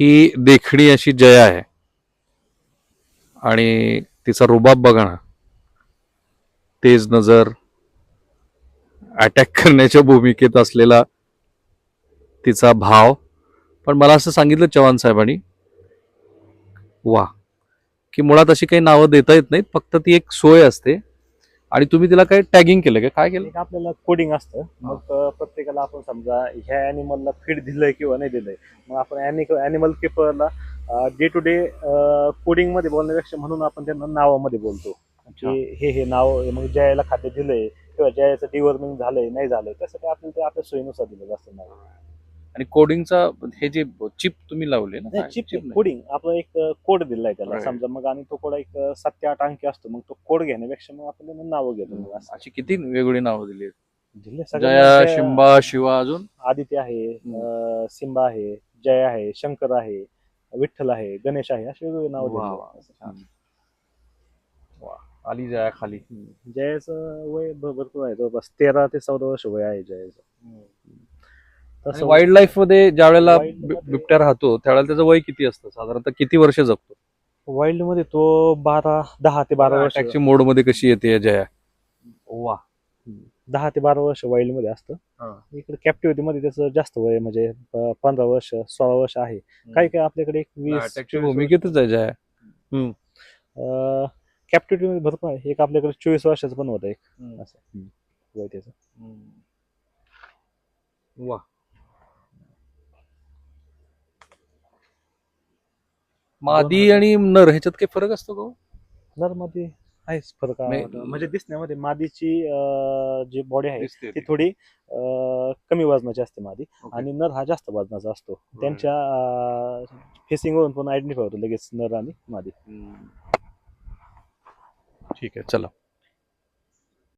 ही देखणी अशी जया आहे. आणि तिचा रुबाब बघा ना. तेज नजर अटॅक करण्याच्या भूमिकेत असलेला तिचा भाव. पण मला असं सांगितलं चव्हाण साहेबांनी वा की मुळात अशी काही नावं देता येत नाहीत फक्त ती एक सोय असते. आणि तुम्ही तिला काही टॅगिंग केलं का? काय केलं? एक आपल्याला कोडिंग असतं. मग प्रत्येकाला आपण समजा ह्या अॅनिमलला फीड दिलंय किंवा नाही दिलंय. मग आपण अॅनिमल किपरला डे टू डे कोडिंगमध्ये बोलण्यापेक्षा म्हणून आपण त्यांना नावामध्ये बोलतो. की हे हे नाव मग ज्याला खाद्य दिलंय किंवा ज्याचं डिवर्मिंग झालंय नाही झालंय त्यासाठी आपल्याला ते आपल्या सोयीनुसार दिलं जातं नाव. आणि कोडिंगचा हे जे चिप तुम्ही लावले ना? चिप. कोडिंग आपला एक कोड दिलाय त्याला. समजा मग आणि तो कोड एक सात ते आठ अंकी असतो. मग तो कोड घेण्यापेक्षा मग आपण नावं घेतो अशी किती वेगवेगळी नावं दिली जया शिंबा शिवा अजून? आदित्य आहे अं, सिम्बा आहे जय आहे शंकर आहे विठ्ठल आहे गणेश आहे असे वेगवेगळे नाव आली जया खाली जयाचं वय भरपूर आहे. जवळपास तेरा ते चौदा वर्ष वय आहे जयाचं. तसं वाईल्ड लाईफमध्ये ज्या वेळेला बिबट्या राहतो त्यावेळेला त्याचं वय किती असतं? साधारणतः किती वर्ष जगतो? वाईल्डमध्ये तो बारा दहा ते बारा वर्ष. मोडमध्ये कशी येते जया? वा. दहा ते बारा वर्ष वाईल्डमध्ये. असतं. इकडे कॅप्टिव्हिटी मध्ये त्याचं जास्त वय म्हणजे पंधरा वर्ष सोळा वर्ष आहे. काही काही आपल्याकडे एक वीस भूमिकेतच आहे जया? कॅप्टिव्हिटी मध्ये भरपूर आहे. एक आपल्याकडे चोवीस वर्षाचं पण होतं एक. असं. वय त्याचं. वा. मादी आणि नर ह्याच्यात काही फरक असतो का हो? नरमध्ये आहेच फरक. म्हणजे दिसण्यामध्ये मादीची अं, जी बॉडी आहे दिसते ती थोडी अं, कमी वजनाची असते मादी. Okay. आणि नर हा जास्त वजनाचा असतो. त्यांच्या फेसिंग वरून पण आयडेंटिफाय होतो लगेच नर आणि मादी. ठीक आहे चला.